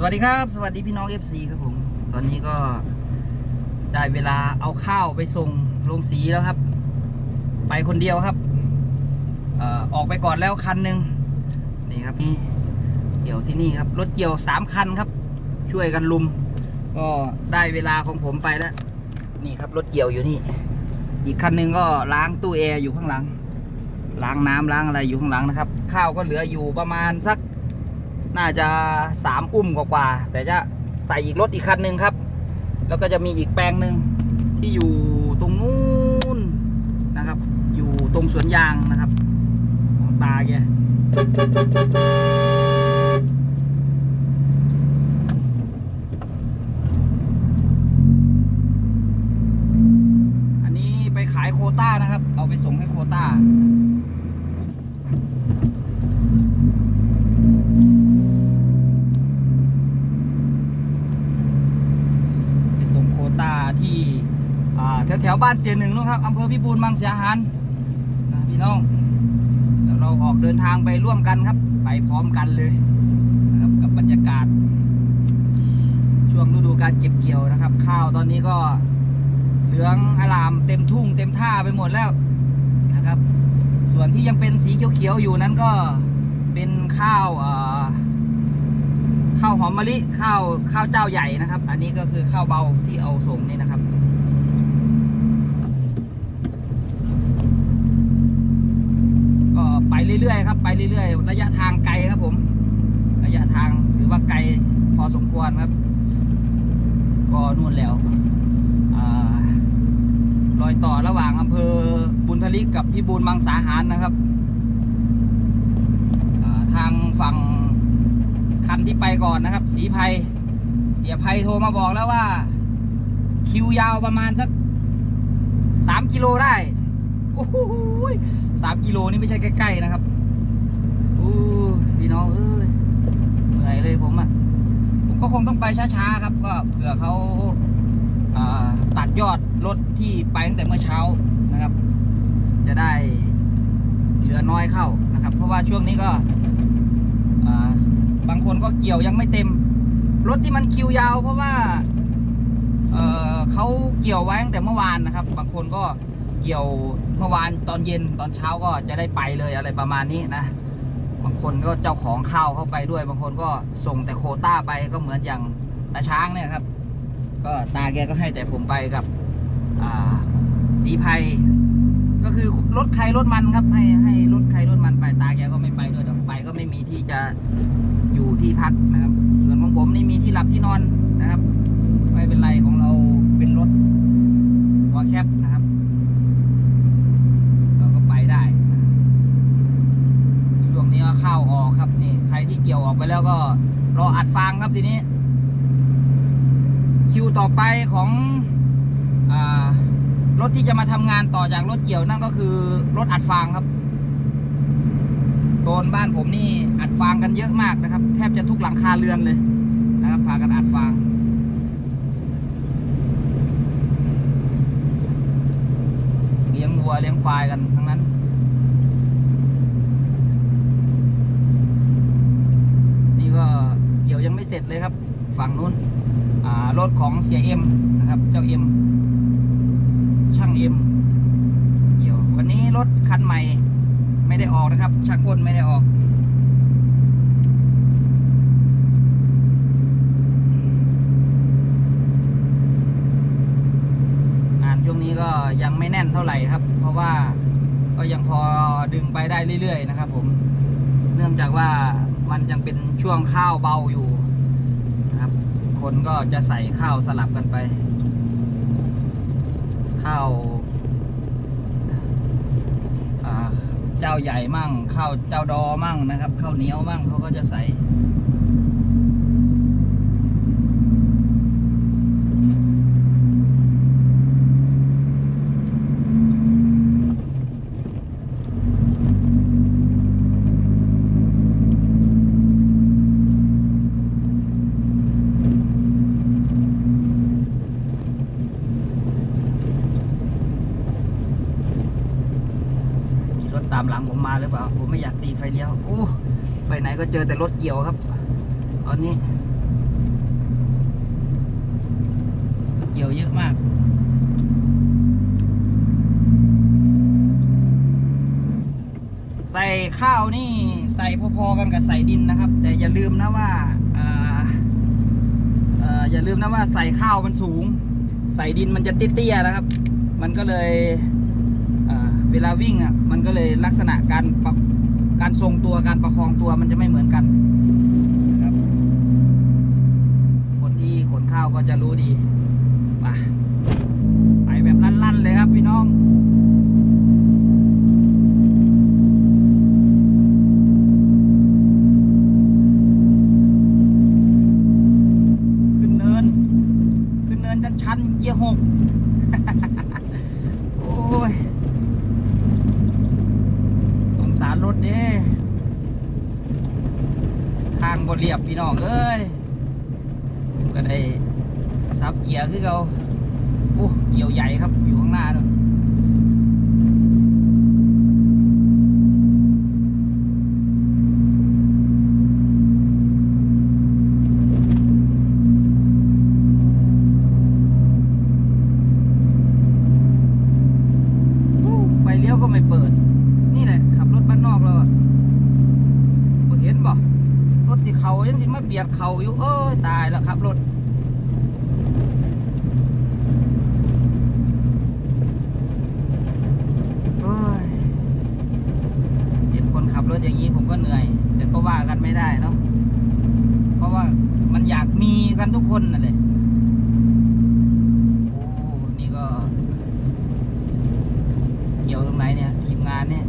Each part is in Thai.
สวัสดีครับ สวัสดีพี่น้อง FC ครับผม ตอนนี้ก็ได้เวลาเอาข้าวไปส่งลงสีแล้วครับ ไปคนเดียวครับเออออกไปก่อนแล้วคันหนึ่งนี่ครับนี่เกี่ยวที่นี่ครับรถเกี่ยวสามคันครับ ช่วยกันลุม ก็ได้เวลาของผมไปแล้ว นี่ครับรถเกี่ยวอยู่นี่ อีกคันหนึ่งก็ล้างตู้แอร์อยู่ข้างหลังล้างน้ำล้างอะไรอยู่ข้างหลังนะครับ ข้าวก็เหลืออยู่ประมาณสัก น่าจะสามอุ้มกว่าๆแต่จะใส่อีกรถอีกคันหนึ่งครับ แล้วก็จะมีอีกแปลงหนึ่งที่อยู่ตรงนู้นนะครับ อยู่ตรงสวนยางนะครับ ของตาแกอันนี้ไปขายโควต้านะครับ เอาไปส่งให้โควต้า ไปส่งโควต้าที่อ่าแถ วบ้านเสียหนึ่งนู่นครับอำเภอพิบูลมังเสียหารนะพี่น้องเดี๋ยวเราออกเดินทางไปร่วมกันครับ ไปพร้อมกันเลยนะครับกับบรรยากาศ ช่วงฤดูการเก็บเกี่ยวนะครับ ข้าวตอนนี้ก็เหลืองอลามเต็มทุ่งเต็มท่าไปหมดแล้วนะครับ ส่วนที่ยังเป็นสีเขียวๆอยู่นั้นก็เป็นข้าวอ่าข้าวหอมมะลิข้าวข้าวเจ้าใหญ่นะครับ อันนี้ก็คือข้าวเบาที่เอาส่งนี่นะครับ ก็ไปเรื่อยๆครับไปเรื่อยๆ ระยะทางไกลครับผม ระยะทางถือว่าไกลพอสมควรครับ ก็นู่นแล้วอรอยต่อระหว่างอำเภอบุญทลิกกับพิบูลมังสาหารนะครับาทางฝั่งคันที่ไปก่อนนะครับ สีภัยเสียภัยโทรมาบอกแล้วว่า คิวยาวประมาณสักสามกิโลได้โอ้โหสามกิโลนี่ไม่ใช่ใกล้ๆนะครับ พี่น้องเอ้ยเหนื่อยเลยผมอะ่ะผมก็คงต้องไปช้าๆครับ ก็เผื่อเขาตัดยอดรถที่ไปตั้งแต่เมื่อเช้านะครับ จะได้เหลือน้อยเข้านะครับ เพราะว่าช่วงนี้ก็บางคนก็เกี่ยวยังไม่เต็ม รถที่มันคิวยาว เพราะว่าเเขาเกี่ยวไว้ตั้งแต่เมื่อวานนะครับ บางคนก็เกี่ยวเมื่อวานตอนเย็นตอนเช้าก็จะได้ไปเลยอะไรประมาณนี้นะ บางคนก็เจ้าของข้าวเข้าไปด้วย บางคนก็ส่งแต่โคต้าไปก็เหมือนอย่างตาช้างเนี่ยครับ ก็ตาแกก็ให้แต่ผมไปกับอ่าสีภัยก็คือรถใครรถมันครับ ให้ให้รถใครรถมันไปตาแกก็ไม่ไปด้วยเดี๋ยวไปก็ไม่มีที่จะอยู่ที่พักนะครับส่วนของผมนี่มีที่หลับที่นอนนะครับ ไม่เป็นไรของเราเป็นรถตัวแคบนะครับ เราก็ไปได้นะช่วงนี้ก็เข้าออกครับนี่ ใครที่เกี่ยวออกไป แล้วก็รออัดฟางครับทีนี้ คิวต่อไปของอรถที่จะมาทำงานต่อจากรถเกี่ยวนั่นก็คือรถอัดฟางครับ โซนบ้านผมนี่อัดฟางกันเยอะมากนะครับ แทบจะทุกหลังคาเรือนเลยนะครับพากันอัดฟางเลี้ยงวัวเลี้ยงควายกันทั้งนั้นก็เกี่ยวยังไม่เส ร็จเลยครับ ฝั่งนู้นรถของเสียเอ็มนะครับ เจ้าเอ็มช่างเอ็มเกี่ยววันนี้รถคันใหม่ไม่ได้ออกนะครับ ช่างก้นไม่ได้ออกงานช่วงนี้ก็ยังไม่แน่นเท่าไหร่ครับ เพราะว่าก็ยังพอดึงไปได้เรื่อยๆนะครับ ผม เนื่องจากว่ามันยังเป็นช่วงข้าวเบาอยู่ คนก็จะใส่ข้าวสลับกันไป ข้าวเจ้าใหญ่มั่งข้าวเจ้าดอมั่งนะครับข้าวเหนียวมั่งเขาก็จะใส่ หรือเปล่า ผมไม่อยากตีไฟเลี้ยวโอ้ไปไหนก็เจอแต่รถเกี่ยวครับตอนนี้ เกี่ยวเยอะมากใส่ข้าวนี่ใส่พอๆกันกับใส่ดินนะครับ แต่อย่าลืมนะว่าอย่าลืมนะว่าใส่ข้าวมันสูง ใส่ดินมันจะเตี้ยๆนะครับ มันก็เลย เวลาวิ่งอะมันก็เลยลักษณะการการทรงตัวการประคองตัวมันจะไม่เหมือนกันนะครับ คนที่ขนข้าวก็จะรู้ดีไปไปแบบลั่นๆเลยครับพี่น้อง ขึ้นเนิน ขึ้นเนินชันชันๆเกียร์หก โอ้ย สงสารรถเด้ทางบนเรียบพี่น้องเอ้ย ก็ได้ซับเกียร์ คือเขาโอ้เกี่ยวใหญ่ครับ อยู่ข้างหน้านู่นโอ้ไฟเลี้ยวก็ไม่เปิดนี่แหละขับรถบ้านนอกแล้วเห็นบ่รถสิเขายังสิมาเบียดเขาอยู่เอ้ยตายแล้วครับรถ โอ้ยเห็นคนขับรถอย่างนี้ผมก็เหนื่อย แต่ก็ ว่ากันไม่ได้เนาะเพราะว่ามันอยากมีกันทุกคนนั่นแหละโอ้นี่ก็ เกี่ยวตรงไหนเนี่ย ทีมงานเนี่ย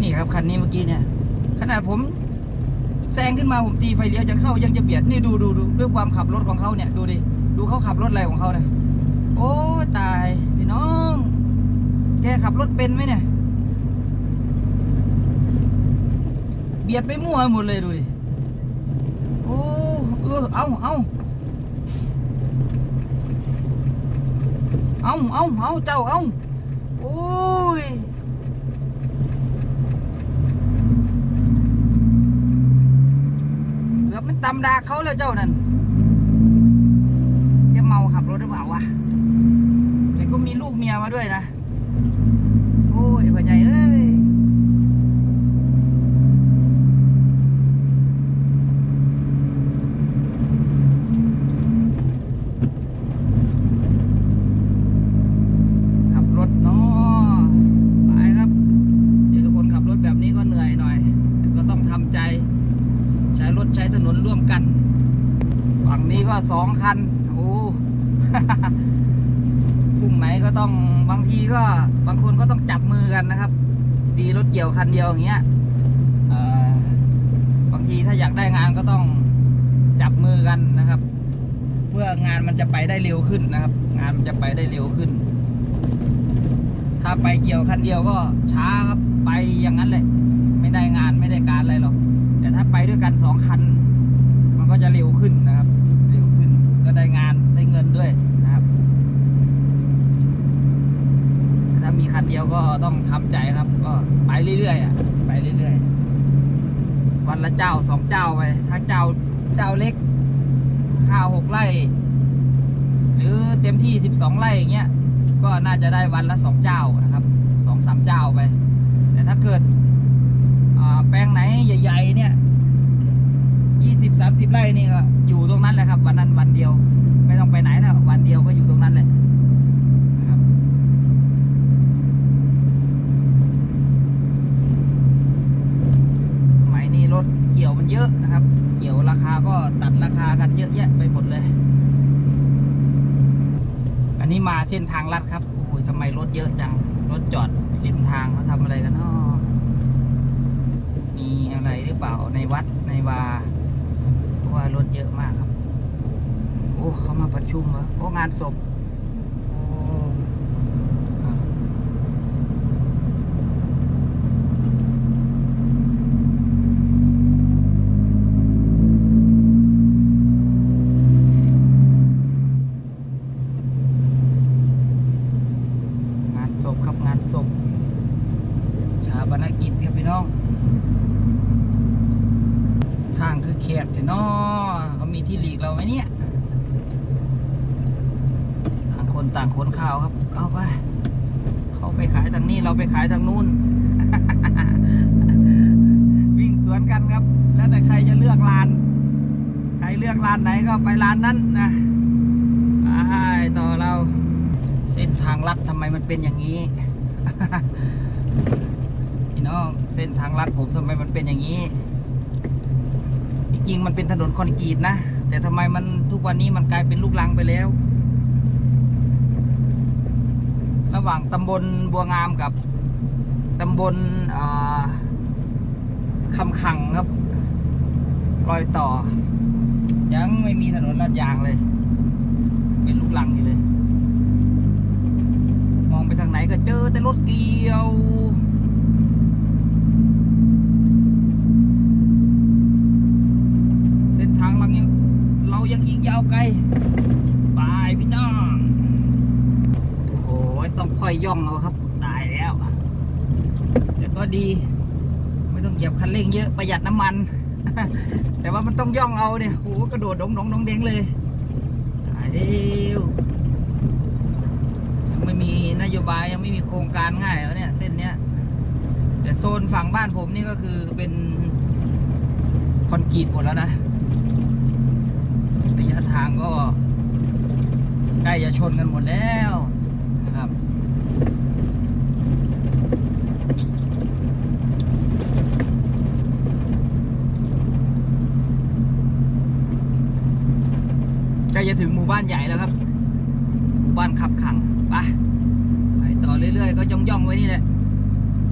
นี่ครับคันนี้เมื่อกี้เนี่ย ขนาดผม แซงขึ้นมาผมตีไฟเลี้ยวจะเข้ายังจะเบียดนี่ดูดูดูด้วยความขับรถของเขาเนี่ยดูดิดูเขาขับรถอะไรของเขาเนี่ยโอ้ตายพี่น้อง แกขับรถเป็นไหมเนี่ย เบียดไปมั่วหมดเลยดูดิโอ้เออเอาเอาเอาเอาเอาเจ้าเอาโอ้ย เกือบมัน ตำดาเขาแล้วเจ้านั่นจะเมาขับรถหรือเปล่าวะแต่ก็มีลูกเมียมาด้วยนะ โอ้ยพ่อใหญ่เอ้ย ขับรถเนาะไปครับเจอคนขับรถแบบนี้ก็เหนื่อยหน่อยแต่ก็ต้องทำใจ ใช้รถใช้ถนนร่วมกัน ฝั่งนี้ก็สองคัน โอ้ พรุ่งไหนก็ต้อง บางทีก็บางคนก็ต้องจับมือกันนะครับ ดีรถเกี่ยวคันเดียวอย่างเงี้ยบางทีถ้าอยากได้งานก็ต้องจับมือกันนะครับ เพื่องานมันจะไปได้เร็วขึ้นนะครับ งานมันจะไปได้เร็วขึ้น ถ้าไปเกี่ยวคันเดียวก็ช้าครับไปอย่างนั้นแหละไม่ได้งานไม่ได้การอะไรหรอกแต่ถ้าไปด้วยกันสองคันก็จะเร็วขึ้นนะครับ เร็วขึ้นก็ได้งานได้เงินด้วยนะครับแต่ถ้ามีคันเดียว ก็ต้องทำใจครับ ก็ไปเรื่อยๆอะไปเรื่อยๆ วันละเจ้าสองเจ้าไป ถ้าเจ้าเจ้าเล็กห้าหกไร่ หรือเต็มที่สิบสองไร่อย่างเงี้ยก็น่าจะได้วันละสองเจ้านะครับสองสามเจ้าไป แต่ถ้าเกิดแปลงไหนใหญ่ ๆ เนี่ยยี่สิบสามสิบไร่นี่ก็อยู่ตรงนั้นแหละครับ วันนั้นวันเดียว ไม่ต้องไปไหนแล้ววันเดียวก็อยู่ตรงนั้นแหละนะครับสมัยนี้ รถเกี่ยวมันเยอะนะครับ เกี่ยวราคาก็ตัดราคากันเยอะแยะไปหมดเลย อันนี้มาเส้นทางลัดครับ โอ้ยทำไมรถเยอะจัง รถจอดริมทางเขาทำอะไรกันนาะมีอะไรหรือเปล่าในวัดในวาเพราะว่ารถเยอะมากครับ โอ้เขามาประชุมเหรอโอ้งานศพโอ้อะ คบๆเถอะเนาะเขามีที่หลีกเรา ไหมเนี่ยต่างคนต่างขนข้าวครับ เอาไป เขาไปขายทางนี้เราไปขายทางนู้น วิ่งสวนกันครับ แล้วแต่ใครจะเลือกลาน ใครเลือกลานไหนก็ไปลานนั้นนะไปต่อเราเส้นทางลัดทำไมมันเป็นอย่างนี้พี่น้องเส้นทางลัดผมทำไมมันเป็นอย่างนี้จริงมันเป็นถนนคอนกรีตนะ แต่ทำไมมันทุกวันนี้มันกลายเป็นลูกลังไปแล้ว ระหว่างตำบลบัวงามกับตำบลคำขังครับ รอยต่อ ยังไม่มีถนนลาดยางเลย เป็นลูกลังอยู่เลย มองไปทางไหนก็เจอแต่รถเกี่ยว เส้นทางเรายัง เรายังอีกยาไกลไปพี่น้อง โอ้โหต้องค่อยย่องเอาครับ ตายแล้ว แต่ก็ดี ไม่ต้องเหยียบคันเร่งเยอะประหยัดน้ำมัน แต่ว่ามันต้องย่องเอาเนี่ยโอ้กระโดดดงดงดงเด้งเลยตายเร็วยังไม่มีนโยบายยังไม่มีโครงการง่ายแล้วเนี่ย เส้นเนี้ยแต่โซนฝั่งบ้านผมนี่ก็คือเป็นคอนกรีตหมดแล้วนะ ระยะทางก็ใกล้จะชนกันหมดแล้วนะครับใกล้จะถึงหมู่บ้านใหญ่แล้วครับ หมู่บ้านขับขังไปไปต่อเรื่อยๆ ก็ย่องๆไว้นี่แหละ